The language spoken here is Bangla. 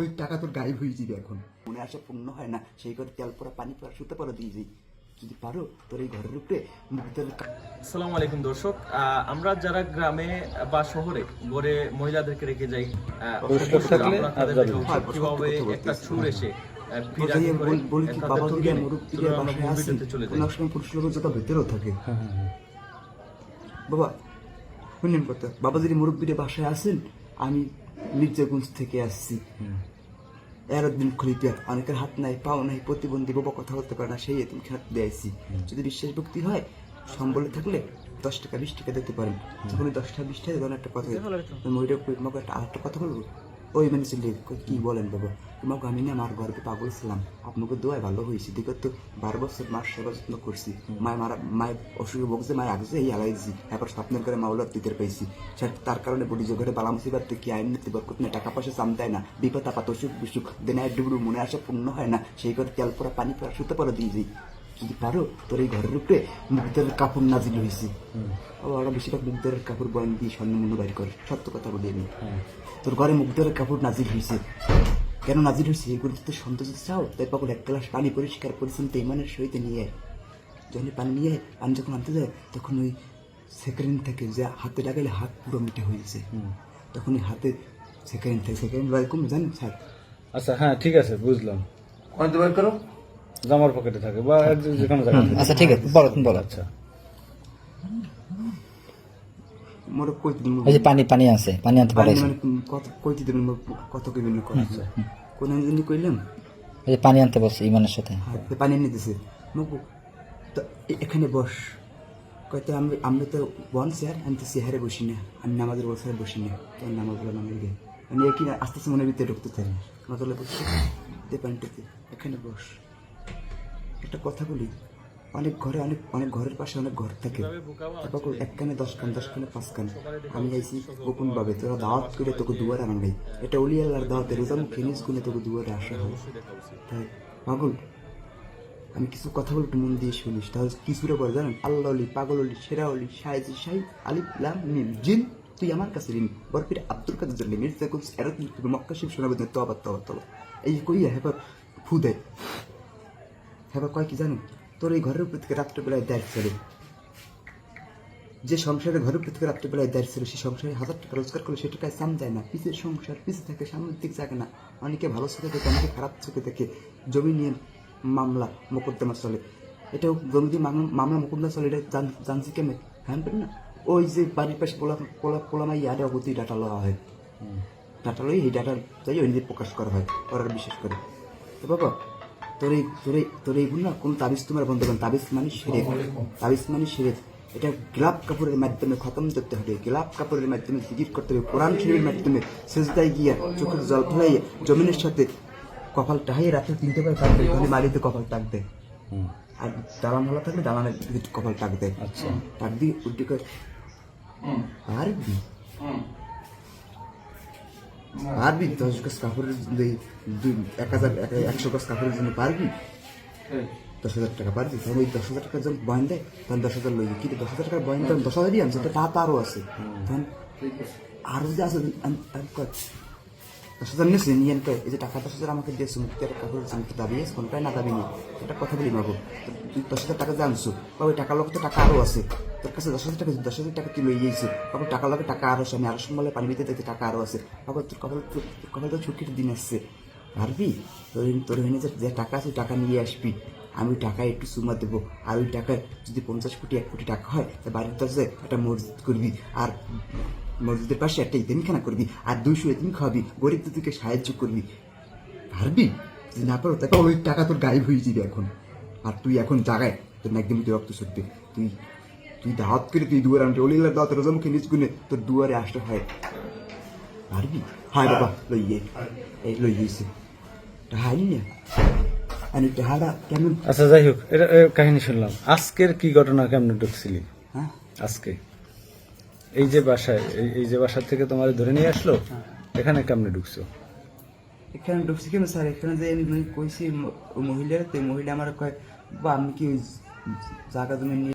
ওই টাকা তোর গায়েব হয়ে যাবে এখন। মনে আসা পূর্ণ হয় না সেই করে তেল পরা পানি পরা সুতে পরা দিয়ে যাই। যদি পারো তোর এই ঘরের উপরে আসসালামু আলাইকুম দর্শক আমরা যারা গ্রামে বা শহরে গড়ে মহিলাদেরকে রেখে যাই কীভাবে একটা সুর এসে বলি কি বাবা বাসায় সময় পুরুষ লোকের যত ভেতরেও থাকে। বাবা শুনলেন কথা। বাবা যদি মুরব্বীরা বাসায় আসেন আমি মির্জাগঞ্জ থেকে আসছি। এরদিন খলিপিয়া অনেকের হাত নাই পাও নাই প্রতিবন্ধী বাবা কথা বলতে পারে না সেই এতিম হাত দিয়েছি যদি বিশ্বাস ভক্তি হয় সম্বলে থাকলে দশ টাকা বিশ টাকা দিতে পারেন। যখন দশটা দশ টাকা বিশ টাকা দেবেন একটা কথা মহিলা একটা আরেকটা কথা বলব? ওই মানে চলে কি বলেন বাবা? তোমাকে আমি না আমার ঘরে পাগল ছিলাম। আপনাকে দোয়ায় ভালো হয়েছে। দেখো তো, বারো বছর মার সেবা যত্ন করছি। মায় মারা মায়ের অসুখে বকছে মায় আগছে এই হালাইছি এবার স্বপ্নের করে মাওলার দিতে পাইছি। তার কারণে বডি জোগাড়ে বালা মুসিবার থেকে আইন নিতে বরকত না টাকা পয়সা চাম দেয় না। বিপদ আপাত অসুখ বিসুখ, দেনায় ডুবুরু মনে আসা, পূর্ণ হয় না। সেই করে তেল পরা পানি পরা সুতো পরা দিয়ে যাই। যদি পারো তোর এই ঘরের উপরে মুখদের কাপড় নাজিল হয়েছে ওরা বেশিরভাগ মুখদের কাপড় বয়ান দিয়ে স্বর্ণ মূল্য বাইর করে সত্য কথা বলি আমি তোর ঘরে মুখদের কাপড় নাজিল হয়েছে কেন নাজির হয়েছে এগুলো তো সন্তোষ চাও? তাই পাগল এক গ্লাস পানি পরিষ্কার পরিচ্ছন্ন ইমানের সহিত নিয়ে। আয় যখন পানি নিয়ে আয়, পানি যখন আনতে যায় তখন ওই সেকেন্ড থেকে যে হাতে লাগালে হাত পুরো মিটে হয়েছে তখন ওই হাতে সেকেন্ড থেকে সেকেন্ড বাই কম জানেন স্যার? আচ্ছা হ্যাঁ ঠিক আছে বুঝলাম। অনেক বের করো। জামার পকেটে থাকে বা যেখানে জায়গা আচ্ছা ঠিক আছে বলো তুমি বলো। আচ্ছা। মোর কই দিন ওই যে পানি পানি আছে পানি আনতে পাঠাইছে। মানে কত কইতে দেবেন মোর কত কইবেন না কথা কোন জানি কইলাম? ওই যে পানি আনতে বলছে ইমানের সাথে। হাতে পানি এনে দিছে। তো এখানে বস। কইতে আমি আমরা তো বন স্যার আমি তো চেহারে বসি না আমি নামাজের বসায় বসি না। তোর নামাজ বলে নামাজ গে আমি একই আস্তে আস্তে মনের ভিতরে ঢুকতে থাকি। নজলে বসে দে পানিটাতে এখানে বস। একটা কথা বলি, অনেক ঘরে অনেক অনেক ঘরের পাশে অনেক ঘর থাকে। তারপর এক কানে দশ কান, দশ কানে পাঁচ কান। আমি আইছি গোপন ভাবে তোরা দাওয়াত করে তোকে দুয়ারে নাই এটা অলি আল্লাহর দাওয়াতে রোজাম ফিনিস গুনে তোকে দুয়ারে আসা হয়। তাই, পাগল, আমি কিছু কথা বলে একটু মন দিয়ে শুনিস। তাহলে কিছুরে বলে, জানেন, আল্লাহ অলি, পাগল অলি, সেরা অলি সাহেজি শাহি আলিফ, লাম, মিম, জিন, তুই আমার কাছে ঋণ। বরফির আব্দুল কাদের জন্য মির্জা কুলস, এরত মক্কা শিব তো আবার তো আবার তো এই কইয়া হেবার ফু দেয় হেবার কয় কি জানেন তোর এই ঘরের উপর থেকে রাত্রেবেলায় দেয় ছেড়ে যে সংসারে ঘরের উপর থেকে রাত্রেবেলায় দেয় ছিল সেই সংসারে হাজার টাকা রোজগার করলে সে টাকায় সাম যায় না। পিছের সংসার পিছে থাকে সামনের দিক জাগে না। অনেকে ভালো চোখে দেখে অনেকে খারাপ চোখে দেখে। জমি নিয়ে মামলা মোকদ্দমা চলে। এটাও জমি দিয়ে মামলা মোকদ্দমা চলে এটা জানছি কেমন? হ্যাঁ না? ওই যে বাড়ির পাশে পোলা পোলা পোলামাই ইয়ারে অগতি ডাটা লওয়া হয়। ডাটা লই এই ডাটা যাই ওই প্রকাশ করা হয় ওরা বিশেষ করে। তো বাবা তোর এই তোর এই তোর এইগুলো না কোনো তাবিজ তোমার বন্ধ করেন তাবিজ মানে সেরে তাবিজ মানে সেরে এটা গোলাপ কাপড়ের মাধ্যমে খতম করতে হবে। গোলাপ কাপড়ের মাধ্যমে জিকির করতে হবে। কোরআন শরীরের মাধ্যমে সেজদায় গিয়া চোখের জল ফেলাইয়া জমিনের সাথে কপাল টাহাইয়ে রাতে তিনটে করে টাকবে তাহলে মারিতে কপাল টাকবে। আর দালান হলা থাকলে দালানের কপাল টাক দেয় আচ্ছা। টাক দিয়ে উল্টি করে। পারবি পারবি? দশ গাছ কাপড়ের দুই- এক হাজার এক- একশো গাছ কাপড়ের জন্য পারবি? দশ হাজার টাকা পারবি? তখন ওই দশ হাজার টাকা যখন বয়ন দেয় তখন দশ হাজার লই কিন্তু দশ হাজার টাকা বয়ন? তখন দশ হাজারই আনছে। তো তারও আছে। তখন আরও যে আছে দশ হাজার নিয়ে আনতে এই যে টাকা দশ হাজার আমাকে দিয়েছ, মুক্তি একটা কাপড় আমি দাবি আছে কোনটাই না দাবি নেই। একটা কথা বলি তুই দশ হাজার টাকা যে আনছো বা ওই টাকার লোক তো টাকা আরও আছে। তোর কাছে দশ হাজার টাকা দশ হাজার টাকা তুই লই গিয়েছো বাবু টাকার লোকে টাকা আরও আছে, আমি আরও সম্বলে পানি দিতে দেখতে টাকা আরও আছে। বাবা, তোর কপাল তোর কপাল তো ছুটির দিন আসছে। পারবি? তোর তোর যে যে টাকা আছে টাকা নিয়ে আসবি। আমি টাকায় একটু সুমা দেবো। আর ওই টাকায় যদি পঞ্চাশ কোটি, এক কোটি টাকা হয়, তা বাড়ির দশে একটা মসজিদ করবি। আর মসজিদের পাশে একটা ইতিমখানা করবি আর দুইশো ইতিম খাওয়াবি। গরিব দুদিকে সাহায্য করবি। পারবি? যদি না পারো তাকে ওই টাকা তোর গায়েব হয়ে যাবে এখন। আর তুই এখন জাগায় তোর না একদম রক্ত সত্যি তুই তুই দাওয়াত করে তুই দুয়ারে আনতে ওলিলার দাওয়াত রোজামুখে নিজ গুনে তোর দুয়ারে আসতে হয়। পারবি? হায় বাবা লইয়ে এই লই গেছে হাই না। আমি টাহারা কেমন? আচ্ছা যাই হোক এটা কাহিনী শুনলাম। আজকের কি ঘটনা কেমন ঢুকছিলি হ্যাঁ? আজকে? এই যে বাসায় এই- যে বাসার থেকে তোমার ধরে নিয়ে আসলো? এখানে কেমনে ঢুকছো? এখানে ঢুকছি কেন স্যার? এখানে যে আমি কইছি মহিলা মহিলার তো মহিলা আমার কয় বা আমি কি জায়গা তুমি নিয়ে